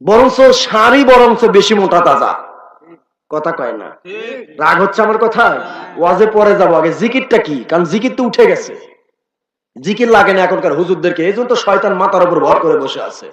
বরঞ্চ সারই বরঞ্চ বেশি মোটা তাজা। কথা কয় না? রাগ হচ্ছে আমার কথা? ওয়াজে পরে যাব। আগে জিকিরটা কি? কারণ জিকির তো উঠে গেছে। জিকির লাগে না এখনকার হুজুরদেরকে। এই জন্য তো শয়তান মাথার উপর ভর করে বসে আছে।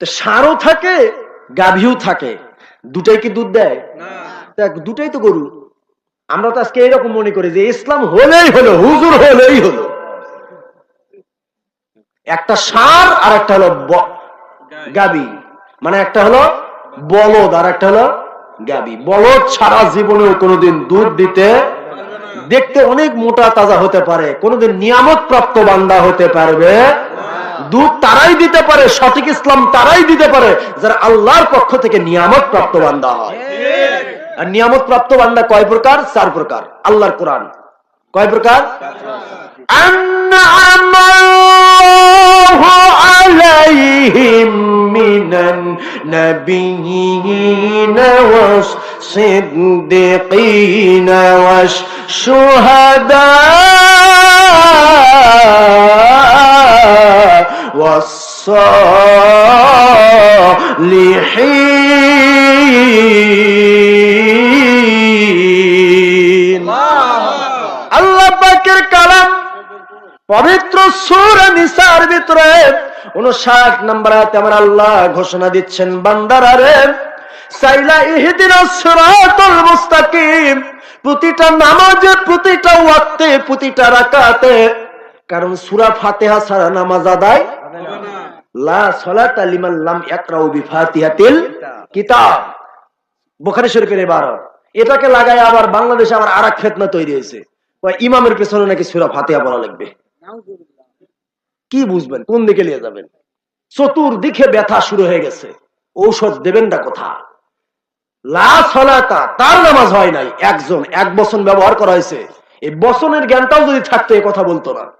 সারও থাকে গাভীও থাকে। দুটাই কি দুধ দেয়? দেখ, দুটাই তো গরু। আমরা তো আজকে এরকম মনে করি যে ইসলাম হলেই হলো হুজুর হলেই হলো। একটা সার আর একটা হলো গাবি। মানে একটা হলো বলদ আর একটা হলো গাবি। বলদ সারা জীবনে কোনোদিন দুধ দিতে, দেখতে অনেক মোটা তাজা হতে পারে। কোনোদিন নিয়ামত প্রাপ্ত বান্দা হতে পারবে। দুধ তারাই দিতে পারে, সঠিক ইসলাম তারাই দিতে পারে, যারা আল্লাহর পক্ষ থেকে নিয়ামত প্রাপ্ত বান্দা হয়। আর নিয়ামত প্রাপ্ত বান্দা কয় প্রকার? চার প্রকার। আল্লাহর কোরআন। কয় প্রকার? عليهم من النبيين والصديقين والشهداء والصالحين আল্লাহ পাকের কালাম পবিত্র সূরা নিসার ভিতরে 59 নম্বর আয়াতে আমার আল্লাহ ঘোষণা দিচ্ছেন, বান্দারা সাইলা সিরাতাল মুস্তাকিম, প্রতিটা নামাজে, প্রতিটা ওয়াক্তে, প্রতিটা রাকাতে, কারণ সূরা ফাতিহা নামাজ আদায় লা লিমান লাম ইয়াকরাউ বিফাতিহাতিল কিতাব। বুখারী শরীফের ইবারত এটাকে লাগায় আবার বাংলাদেশে আবার আরেক ফিতনা তৈরি হয়েছে। ইমামের পেছনে নাকি সূরা ফাতিহা পড়া লাগবে। কি বুঝবেন? কোন দিকে নিয়ে যাবেন? চতুর্দিকে ব্যথা শুরু হয়ে গেছে। ঔষধ দেবেন না কোথা? লা সলাতা, তার নামাজ হয় নাই। একজন, এক বছর ব্যবহার করা হয়েছে। এই বচনের জ্ঞানটাও যদি থাকতো এ কথা বলতো না।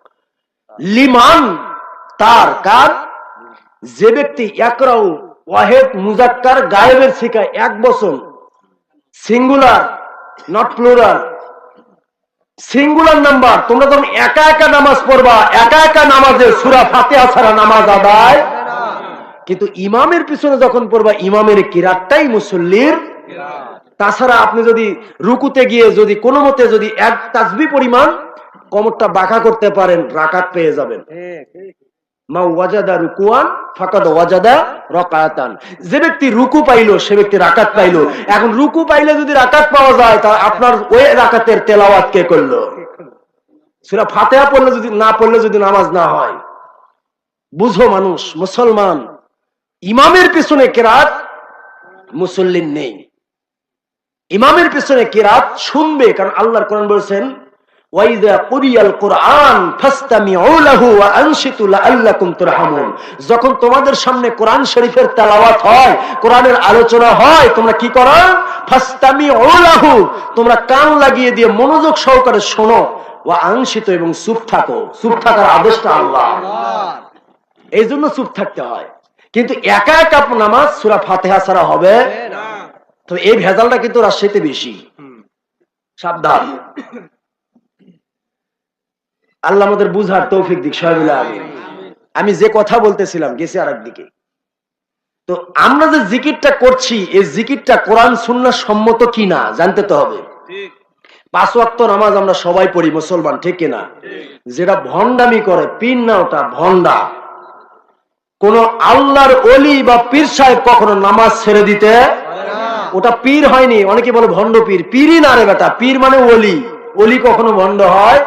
লিমান, তার কার? যে ব্যক্তি একরাও ওয়াহেদ, মুজাক্কার, গায়েবের শিখায় এক বছর singular, not plural singular number তোমরা যখন একা একা নামাজ পড়বা, একা একা নামাজে সুরা ফাতে ছাড়া নামাজ আদায়। কিন্তু ইমামের পিছনে যখন পড়বা, ইমামের কিরাতটাই মুসল্লির। তাছাড়া আপনি যদি রুকুতে গিয়ে যদি কোনো মতে যদি এক তাজবি পরিমাণ কমরটা বাঁকা করতে পারেন, রাকাত পেয়ে যাবেন। রুকুয়ান, ফাকাদ ওয়াজাদা রাকাতান যে ব্যক্তি রুকু পাইলো, সে ব্যক্তি রাকাত পাইলো। এখন রুকু পাইলে যদি রাকাত পাওয়া যায়, তা আপনার ওই রাকাতের তেলাওয়াত কে করল? সেটা ফাতেহা পড়লে যদি না পড়লে যদি নামাজ না হয়। বুঝো মানুষ, মুসলমান, ইমামের পিছনে কেরাত মুসল্লিন নেই। ইমামের পিছনে কেরাত শুনবে, কারণ আল্লাহর কোরআন বলছেন যখন তোমাদের সামনে কোরআন শরীফের তেলাওয়াত হয় কোরআনের আলোচনা হয় তোমরা কি করো? ফাস্তামিউ লাহু তোমরা কান লাগিয়ে দিয়ে মনোযোগ সহকারে শোনো। ওয়া আনসিত এবং চুপ থাকো। চুপ থাকার আদেশটা আল্লাহ। এই জন্য চুপ থাকতে হয়। কিন্তু একা একা নামাজ সূরা ফাতিহা ছাড়া হবে তো এই ভেজালটা কিন্তু রাজশাহীতে বেশি। সাবধান। আল্লাহ আমাদের বুঝার তৌফিক দিক সহাবিল্লাহ আমি যে কথা বলতেছিলাম, গেছি আর দিকে তো আমরা যে জিকিরটা করছি, এই জিকিরটা কোরআন সুন্না সম্মত কিনা, জানতে তো হবে। পাঁচ ওয়াক্ত নামাজ আমরা সবাই পড়ি, মুসলমান, ঠিক কিনা? যেটা ভন্ডামি করে, পীর না ওটা ভন্ডা কোন আল্লাহর অলি বা পীর সাহেব কখনো নামাজ ছেড়ে দিতে ওটা পীর হয়নি। অনেকে বলে ভণ্ড পীর। পীরই না রে বেটা, পীর মানে অলি অলি কখনো ভণ্ড হয়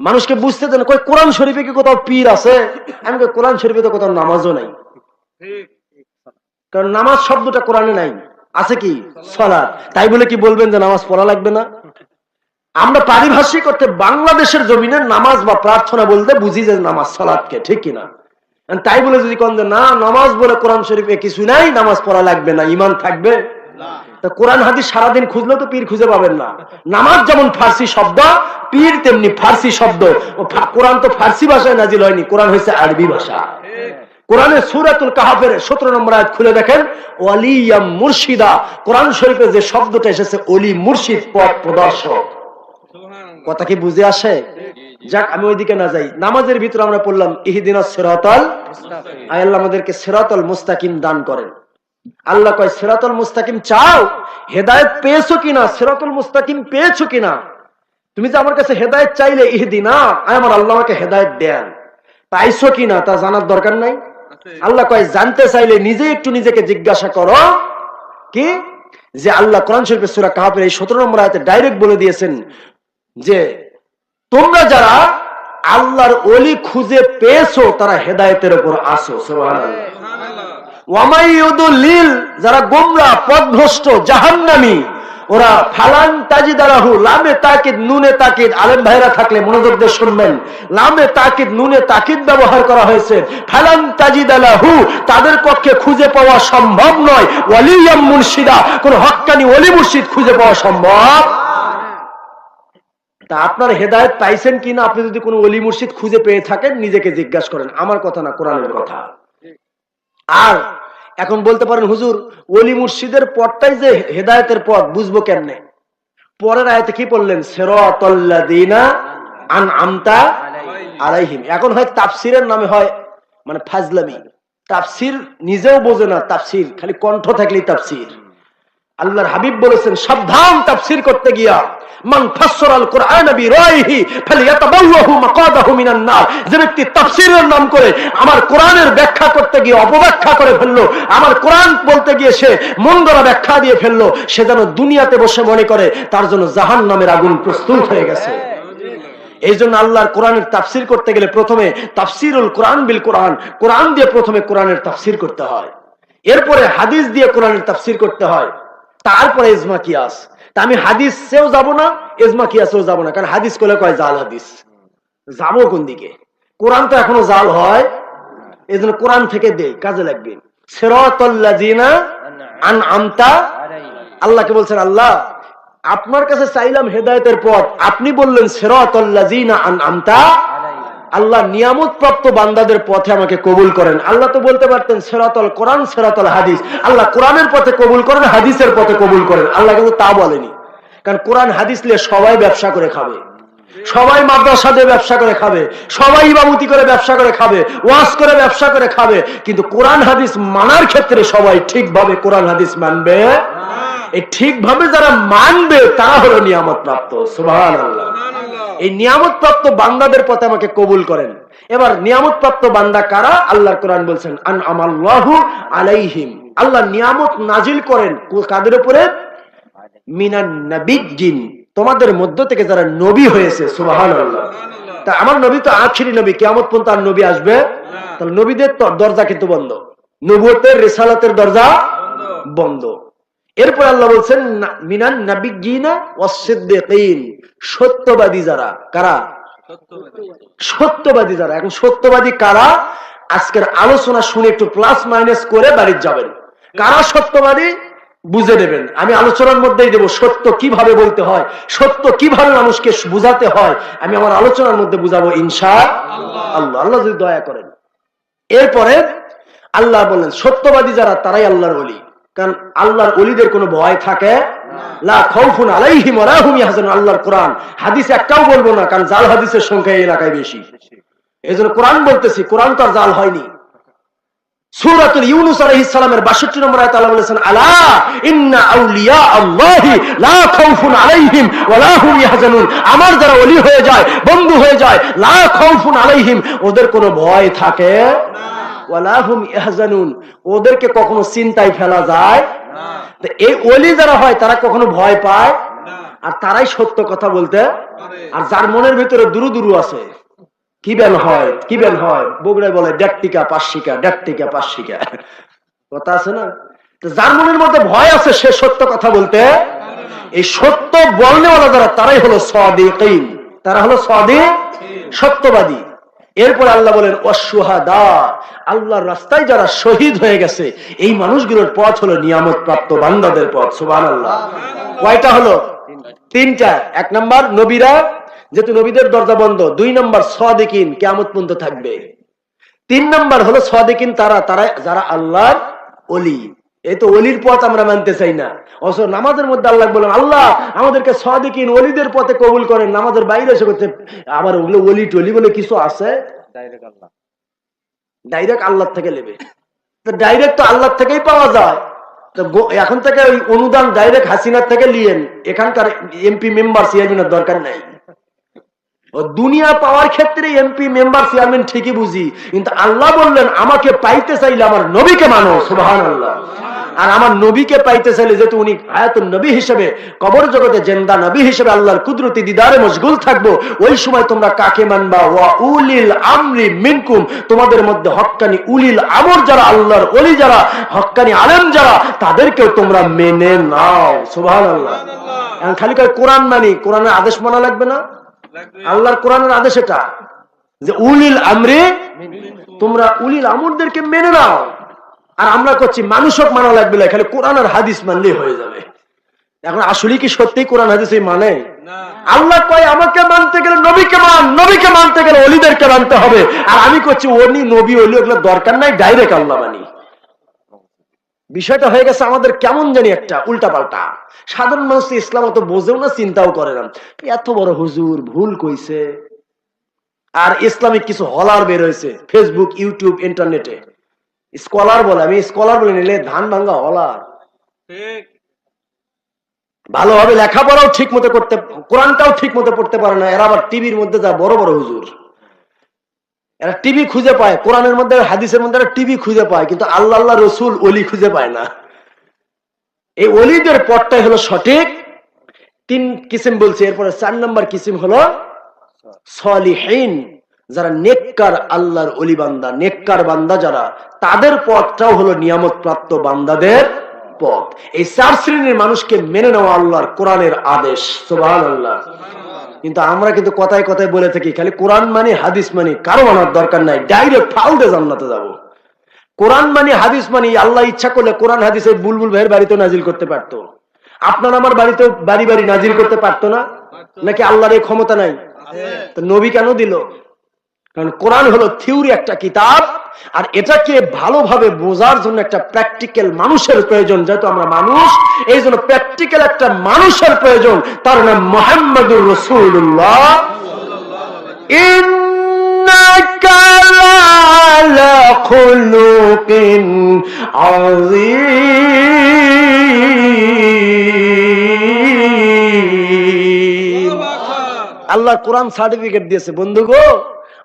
মানুষকে বুঝতে দেন কই কোরআন শরীফে কি কোথাও পীর আছে? আমি কোরআন শরীফে তো কোথাও নামাজও নাই। কারণ নামাজ শব্দটা কোরআনে নাই। আছে কি? সলাৎ। তাই বলে কি বলবেন যে নামাজ পড়া লাগবে না? আমরা পারিভাষিক করতে বাংলাদেশের জমিনের নামাজ বা প্রার্থনা বলতে বুঝি যে নামাজ সলাৎকে, ঠিক কিনা? তাই বলে যদি কন যে, না, নামাজ বলে কোরআন শরীফে কিছু নাই, নামাজ পড়া লাগবে না ইমান থাকবে। কোরআন হাদিস সারাদিন খুঁজলে তো পীর খুঁজে পাবেন না। নামাজ যেমন ফার্সি শব্দ, পীর তেমনি ফার্সি শব্দ। কোরআন তো ফার্সি ভাষায় নাজিল হয়নি, কোরআন হয়েছে আরবি ভাষা। কোরআনের সুরাতুল কাহাফের সতেরো নম্বর খুলে দেখেন মুর্শিদা। কোরআন যে শব্দটা এসেছে অলি মুর্শিদ, পথ প্রদর্শক। কথা কি বুঝে আসে? যাক, আমি ওইদিকে না যাই। নামাজের ভিতরে আমরা পড়লাম ইহিদিন সেরাতল আয় আল্লাহ আমাদেরকে সেরাতল মুস্তাকিম দান করেন। আল্লাহ কয় সেরাতল মুস্তাকিম চাও? হেদায়েত পেয়েছ কিনা? সেরাতল মুস্তাকিম পেয়েছ কিনা? তুমি যে আমার কাছে হেদায়েত চাইলে ইহদিনা আয় আমার আল্লাহ আমাকে হেদায়েত দেন। পাইছো কিনা তা জানার দরকার নাই। আল্লাহ কয় জানতে চাইলে নিজে একটু নিজেকে জিজ্ঞাসা করো। কি? যে আল্লাহ কোরআন শরীফের সূরা কাহাফের এই 17 নম্বর আয়াতে ডাইরেক্ট বলে দিয়েছেন যে তোমরা যারা আল্লাহর অলি খুঁজে পেয়েছ তারা হেদায়েতের উপর আসো সুবহানাল্লাহ। যারা গোমরা পথভ্রষ্ট জাহান্নামী, ওরা ফালান তাজিদারাহু, লামে তাকিদ, নুনে তাকিদ, আলেম ভাইরা থাকলে মনোযোগ দিয়ে শুনবেন। লামে তাকিদ, নুনে তাকিদ ব্যবহার করা হয়েছে। ফালান তাজিদালাহু তাদের পক্ষে খুঁজে পাওয়া সম্ভব নয়। ওয়ালিয়াম মুর্শিদা, কোন হক্কানি ওলি মুর্শিদ খুঁজে পাওয়া সম্ভব? তা আপনার হেদায়েত পাইছেন কিনা? আপনি যদি কোনো অলি মুর্শিদ খুঁজে পেয়ে থাকেন, নিজেকে জিজ্ঞাসা করেন। আমার কথা না, কোরআনের কথা। আর এখন বলতে পারেন, হুজুর অলি মুর্শিদের পথটাই যে হেদায়তের পথ, বুঝব কেমনে? পরের আয়তে কি বললেন? সেরাতাল্লাযিনা আন আমতা আলাইহিম। এখন হয় তাফসিরের নামে হয় মানে ফাজলামি। তাফসির নিজেও বোঝে না তাপসির খালি কণ্ঠ থাকলেই তাফসির। আল্লাহর হাবিব বলেছেন, সাবধান তাফসির করতে গিয়া, মান মাকাদাহু মিনান নার। যে ব্যক্তি তাফসিরের নাম করে আমার কোরআনের ব্যাখ্যা করতে গিয়ে অপব্যাখ্যা করে ফেলল, আমার কোরআন বলতে গিয়ে সে মন্দরা ব্যাখ্যা দিয়ে ফেলল, সে যেন দুনিয়াতে বসে মনে করে, তার জন্য জাহান্নামের আগুন প্রস্তুত হয়ে গেছে। এই জন্য আল্লাহর কোরআনের তাফসির করতে গেলে প্রথমে তাফসিরুল কোরআন বিল কোরআন কোরআন দিয়ে প্রথমে কোরআনের তাফসির করতে হয়। এরপরে হাদিস দিয়ে কোরআনের তাফসির করতে হয়। তারপরে ইজমা কিয়াস। তা আমি হাদিসেও যাব না, ইজমা কিয়াসেও যাব না, কারণ হাদিস করলে কয় জাল হাদিস। যাব কোন দিকে? কোরআন তো এখনও জাল হয়। এই জন্য কোরআন থেকে দে, কাজে লাগবে। আন আমতা আল্লাহকে বলছেন, আল্লাহ, আপনার কাছে চাইলাম হেদায়েতের পথ। আপনি বললেন সেরাতাল্লাযিনা আন আমতা আল্লাহ নিয়ামত প্রাপ্ত বান্দাদের পথে আমাকে কবুল করেন। আল্লাহ তো বলতে পারতেন সেরাতল কোরআন সেরাতল হাদিস। আল্লাহ কোরআনের পথে কবুল করেন হাদিসের পথে কবুল করেন। আল্লাহ কিন্তু তা বলেনি। কারণ কোরআন হাদিস নিয়ে সবাই ব্যবসা করে খাবে। সবাই মাদ্রাসা দিয়ে ব্যবসা করে খাবে। সবাই ইমামতি করে ব্যবসা করে খাবে। ওয়াজ করে ব্যবসা করে খাবে। কিন্তু কোরআন হাদিস মানার ক্ষেত্রে সবাই ঠিকভাবে কোরআন হাদিস মানবে? এই ঠিকভাবে যারা মানবে তারা হলো নিয়ামত প্রাপ্ত সুবহানাল্লাহ। এই নিয়ামত প্রাপ্ত বান্দাদের পথে আমাকে কবুল করেন। এবার নিয়ামত প্রাপ্ত বান্দা কারা? আল্লাহর কোরআন বলছেন আন আমাল্লাহু আলাইহিম। আল্লাহ নিয়ামত নাজিল করেন কাদের উপরে? মিনান নাবিজ্জিন তোমাদের মধ্য থেকে যারা নবী হয়েছে সুবহানাল্লাহ। তা আমার নবী তো আখিরি নবী কিয়ামত পর্যন্ত আর নবী আসবে? তাহলে নবীদের তো দরজা কিন্তু বন্ধ। নবুয়তের রিসালাতের দরজা বন্ধ। এরপর আল্লাহ বলছেন মিনান নাবিগিনা ওয়াসিদ্দিকিন সত্যবাদী যারা, কারা? সত্যবাদী যারা। এখন সত্যবাদী কারা? আজকের আলোচনা শুনে একটু প্লাস মাইনাস করে বাড়ির যাবেন। কারা সত্যবাদী? বুঝে নেবেন। আমি আলোচনার মধ্যেই দেব, সত্য কীভাবে বলতে হয়, সত্য কীভাবে মানুষকে বুঝাতে হয়, আমি আমার আলোচনার মধ্যে বুঝাবো ইনশা আল্লাহ। আল্লাহ যদি দয়া করেন। এরপরে আল্লাহ বললেন, সত্যবাদী যারা, তারাই আল্লাহর অলি কারণ আল্লাহর অলিদের কোনো ভয় থাকে আল্লাহর কোরআন। হাদিস একটাও বলব না, কারণ জাল হাদিসের সংখ্যা এলাকায় বেশি। কোরআন বলতেছি, কোরআন তো আর জাল হয়নি। সূরাতুল ইউনুস আলাইহিস সালামের 62 নম্বর আয়াতে আল্লাহ বলেছেন, আলা ইন্না আউলিয়া আল্লাহি লা খাউফুন আলাইহিম ওয়া হুম ইয়াহজানুন। আমার যারা ওলি হয়ে যায়, বন্ধু হয়ে যায়, লা আলাইহিম, ওদের কোনো ভয় থাকে ওয়া লা হুম ইয়াহজানুন, ওদেরকে কখনো চিন্তায় ফেলা যায় তো এই ওলি যারা হয়, তারা কখনো ভয় পায় আর তারাই সত্য কথা বলতে আর যার মনের ভিতরে দুরু দুরু আছে, কি বেন হয়, কি বেন হয়? বগুড়ায় বলে ডেকটিকা পাশিকা ডেকটিকা পাশিকা কথা আছে না? তো যার মনের মধ্যে ভয় আছে, সে সত্য কথা বলতে এই সত্য বলনেওয়ালা যারা, তারাই হলো সদিকিন। তারা হলো সদি সত্যবাদী। এরপর আল্লাহ বলেন অসুহাদা আল্লাহর রাস্তায় যারা শহীদ হয়ে গেছে এই মানুষগুলোর পথ হলো নিয়ামত প্রাপ্ত বান্দাদের পথ। সুবান আল্লাহ কয়টা হলো? তিনটা। এক নাম্বার নবীরা যেহেতু নবীদের দরজা বন্ধ দুই নাম্বার সদিকিন কেমত পর্যন্ত থাকবে। তিন নাম্বার হলো সদিকিন তারা তারা যারা আল্লাহর অলি এই তো অলির পথ আমরা মানতে চাই না। অথচ নামাজের মধ্যে আল্লাহ বলেন আল্লাহ আমাদেরকে সদিকিন অলিদের পথে কবুল করেন নামাজের বাইরে এসে করতে আবার ওগুলো অলি টলি বলে কিছু আছে? ডাইরেক্ট আল্লাহ। থেকে নেবে। তো ডাইরেক্ট তো আল্লাহ থেকেই পাওয়া যায়। তো এখন থেকে ওই অনুদান ডাইরেক্ট হাসিনার থেকে লিয়েন এখানকার এমপি মেম্বার চেয়ারম্যানের দরকার নাই। দুনিয়া পাওয়ার ক্ষেত্রে এমপি মেম্বার চেয়ারম্যান ঠিকই বুঝি। কিন্তু আল্লাহ বললেন আমাকে পাইতে চাইলে আমার নবীকে মানো সুবাহান আল্লাহ আর আমার নবীকে পাইতে চাইলে যেহেতু উনি আয়াতুল নবী হিসেবে কবর জগতে জেন্দা নবী হিসেবে আল্লাহর কুদরতি দিদারে মশগুল থাকব ওই সময় তোমরা কাকে মানবা? ওয়া উলিল আমরি মিনকুম তোমাদের মধ্যে হক্কানি উলিল আমর যারা আল্লাহর অলি যারা হক্কানি আলেম যারা তাদেরকেও তোমরা মেনে নাও। সুবহান আল্লাহ এখন খালি কয় কোরআন মানি কোরআনের আদেশ মানা লাগবে না? আল্লাহর কোরআনের আদেশ এটা যে উলিল আমরে তোমরা উলিল আমরদেরকে মেনে নাও। আর আমরা করছি মানুষক মানা লাগবে না খালি কোরআন আর হাদিস মানলেই হয়ে যাবে। এখন আসলে কি সত্যি কোরআন হাদিস এই মানে? আল্লাহ কয় আমাকে মানতে গেলে নবীকে মান নবীকে মানতে গেলে অলিদেরকে মানতে হবে। আর আমি করছি অলি নবী অলি ওগুলো দরকার নাই ডাইরেক্ট আল্লাহ মানি। বিষয়টা হয়ে গেছে আমাদের কেমন জানি একটা উল্টা পাল্টা সাধারণ মানুষ ইসলাম অত বোঝেও না চিন্তাও করে না। এত বড় হুজুর ভুল কইছে। আর ইসলামিক কিছু হলার বের হয়েছে ফেসবুক ইউটিউব ইন্টারনেটে স্কলার বলে আমি স্কলার বলে নিলে ধান ভাঙ্গা হলার। ভালোভাবে লেখাপড়াও ঠিক মতো করতে কোরআনটাও ঠিক মতো পড়তে পারে না এরা আবার টিভির মধ্যে যা বড় বড় হুজুর। এরা টিভি খুঁজে পায় কোরআনের মধ্যে হাদিসের মধ্যে টিভি খুঁজে পায় কিন্তু আল্লাহ আল্লাহ রসুল অলি খুঁজে পায় না। এই অলিদের পথটাই হলো সঠিক। তিন কিসিম বলছে এরপরে চার নম্বর কিসিম হলো সলিহীন। যারা নেককার আল্লাহর অলি বান্দা নেককার বান্দা যারা, তাদের পথটাও হলো নিয়ামত প্রাপ্ত বান্দাদের পথ। এই চার শ্রেণির মানুষকে মেনে নেওয়া আল্লাহর কোরআনের আদেশ। সোবাহ আল্লাহ কিন্তু আমরা কিন্তু কথায় কথায় বলে থাকি, খালি কোরআন মানে হাদিস মানে কারও মানার দরকার নাই, ডাইরেক্ট ফাউডে জান্নাতে যাব। কোরআন মানে হাদিস মানে আল্লাহ ইচ্ছা করলে কোরআন, হাদিস বুলবুল ভাইয়ের বাড়িতে নাজিল করতে পারতো। আপনার আমার বাড়িতে বাড়ি বাড়ি নাজিল করতে পারতো না? নাকি আল্লাহর এই ক্ষমতা নাই? নবী কেন দিল? কারণ কোরআন হলো থিওরি একটা কিতাব আর এটাকে ভালোভাবে বোঝার জন্য একটা প্র্যাকটিক্যাল মানুষের প্রয়োজন যেহেতু আমরা মানুষ এই জন্য প্র্যাকটিক্যাল একটা মানুষের প্রয়োজন। তার নাম মোহাম্মদুর রসুল্লাহ আল্লাহ কোরআন সার্টিফিকেট দিয়েছে বন্ধু গো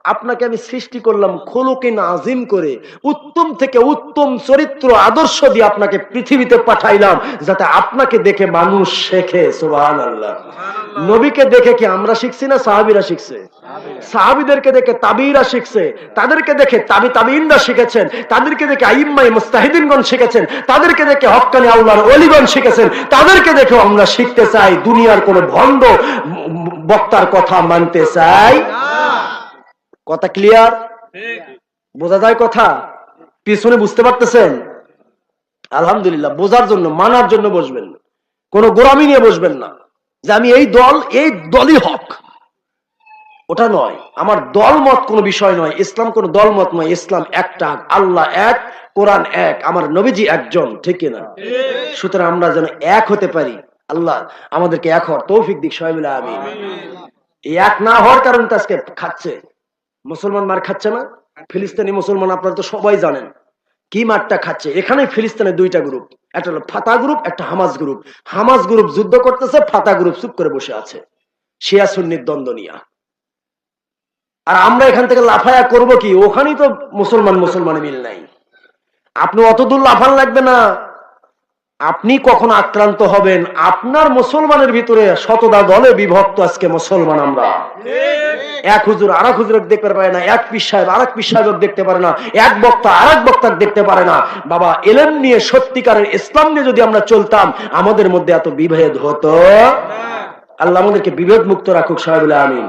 আপনাকে আমি সৃষ্টি করলাম খোলকিন আজিম করে উত্তম থেকে উত্তম চরিত্র আদর্শ দিয়ে আপনাকে পৃথিবীতে পাঠাইলাম যাতে আপনাকে দেখে মানুষ শেখে সুবাহ আল্লাহ নবীকে দেখে কি আমরা শিখছি না সাহাবিরা শিখছে? সাহাবিদেরকে দেখে তাবিরা শিখছে তাদেরকে দেখে তাবি তাবিনরা শিখেছেন তাদেরকে দেখে আইম্মাই মুস্তাহিদিনগণ শিখেছেন তাদেরকে দেখে হক্কানি আল্লাহর অলিগণ শিখেছেন তাদেরকে দেখে আমরা শিখতে চাই দুনিয়ার কোন ভণ্ড বক্তার কথা মানতে চাই কথা ক্লিয়ার বোঝা যায় কথা? পিছনে বুঝতে পারতেছেন? আলহামদুলিল্লাহ বোঝার জন্য মানার জন্য বসবেন কোন গোরামি নিয়ে বসবেন না। যে আমি এই দল এই দলই হক। ওটা নয়। আমার দল মত কোনো বিষয় নয়। ইসলাম কোন দল মত নয়। ইসলাম একটা আল্লাহ এক কোরআন এক। আমার নবীজি একজন ঠিক না সুতরাং আমরা যেন এক হতে পারি। আল্লাহ আমাদেরকে এক হওয়ার তৌফিক দিক সবাই মিলে আমি এক না হওয়ার কারণে আজকে খাচ্ছে। মুসলমান মার খাচ্ছে না? ফিলিস্তিনি মুসলমান আপনারা তো সবাই জানেন। কি মারটা খাচ্ছে? এখানে ফিলিস্তিনের দুইটা গ্রুপ একটা হলো ফাতা গ্রুপ একটা হামাজ গ্রুপ হামাজ গ্রুপ যুদ্ধ করতেছে, ফাতা গ্রুপ চুপ করে বসে আছে। শিয়া সুন্নির দ্বন্দ্ব নিয়া। আর আমরা এখান থেকে লাফায়া করব কি? ওখানেই তো মুসলমান মুসলমান মিল নাই। আপনি অত দূর লাফান লাগবে না। আপনি কখন আক্রান্ত হবেন? আপনার মুসলমানের ভিতরে শতদা দলে বিভক্ত আজকে মুসলমান আমরা। এক হুজুর আর এক হুজুর দেখতে পারে না, এক পীর সাহেব আর এক পীর সাহেব দেখতে পারে না, এক বক্তা আর এক বক্তা দেখতে পারে না। বাবা, এলেম নিয়ে সত্যিকারের ইসলাম নিয়ে যদি আমরা চলতাম, আমাদের মধ্যে এত বিভেদ হতো। আল্লাহ আমাদেরকে বিভেদ মুক্ত রাখুক সাহেব আমিন।